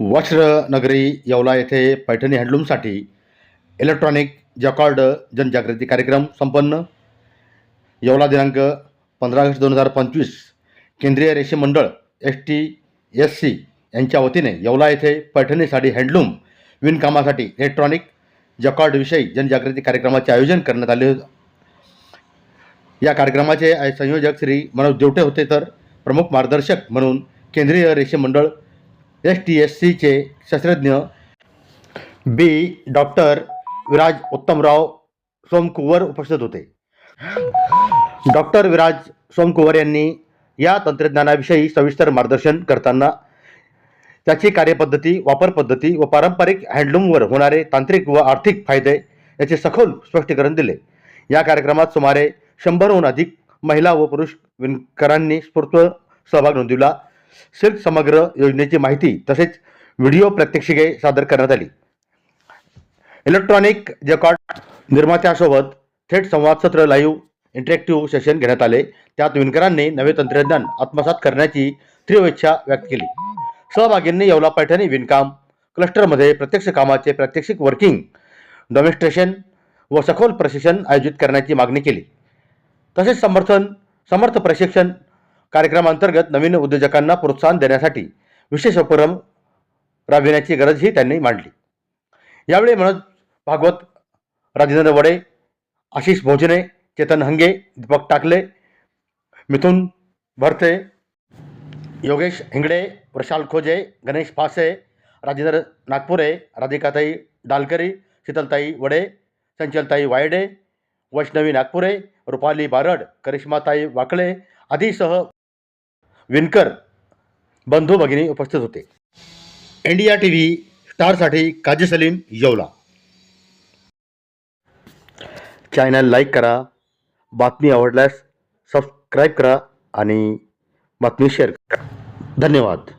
वस्त्रनगरी येवला येथे पैठणी हँडलूमसाठी इलेक्ट्रॉनिक जॉकॉर्ड जनजागृती कार्यक्रम संपन्न. येवला दिनांक पंधरा ऑगस्ट दोन हजार पंचवीस केंद्रीय रेशीम मंडळ एस टी एस सी यांच्या वतीने येवला येथे पैठणी साडी हँडलूम विणकामासाठी इलेक्ट्रॉनिक जॉकॉर्डविषयी जनजागृती कार्यक्रमाचे आयोजन करण्यात आले होते. या कार्यक्रमाचे संयोजक श्री मनोज देवटे होते तर प्रमुख मार्गदर्शक म्हणून केंद्रीय रेशीम मंडळ एस टी एस सीचे शास्त्रज्ञ. बी डॉक्टर विराज उत्तमराव सोमकुवर उपस्थित होते. डॉक्टर विराज सोमकुवर यांनी या तंत्रज्ञानाविषयी सविस्तर मार्गदर्शन करताना त्याची कार्यपद्धती वापर पद्धती व पारंपरिक हँडलूमवर होणारे तांत्रिक व आर्थिक फायदे याचे सखोल स्पष्टीकरण दिले. या कार्यक्रमात सुमारे शंभरहून अधिक महिला व पुरुष विणकरांनी स्फूर्त सहभाग नोंदविला. सिल्क समग्र योजनेची माहिती तसेच व्हिडिओ प्रात्यक्षिके सादर करण्यात आली. इलेक्ट्रॉनिक जकॉट निर्मात्यासोबत थेट संवाद सत्र लाईव्ह इंटरॅक्टिव्ह सेशन घेण्यात आले. त्यात विणकरांनी नवे तंत्रज्ञान आत्मसात करण्याची तीव्र इच्छा व्यक्त केली. सहभागींनी येवला पैठणी विणकाम क्लस्टरमध्ये प्रत्यक्ष कामाचे प्रात्यक्षिक वर्किंग डेमॉन्स्ट्रेशन व सखोल प्रशिक्षण आयोजित करण्याची मागणी केली. तसेच समर्थन समर्थ प्रशिक्षण कार्यक्रमांतर्गत नवीन उद्योजकांना प्रोत्साहन देण्यासाठी विशेष उपक्रम राबविण्याची गरजही त्यांनी मांडली. यावेळी मनोज भागवत राजेंद्र वडे आशिष भोजने चेतन हंगे दीपक टाकले मिथुन भरते योगेश हिंगडे प्रशाल खोजे गणेश फासे राजेंद्र नागपुरे राधिकाताई डालकरी शीतलताई वडे संचलताई वायडे वैष्णवी नागपुरे रुपाली बारड करिश्माताई वाकळे आदीसह विणकर बंधू भगिनी उपस्थित होते. इंडिया टी व्ही स्टारसाठी काजी सलीम येवला. चॅनल लाईक करा बातमी आवडल्यास सबस्क्राईब करा आणि बातमी शेअर करा. धन्यवाद.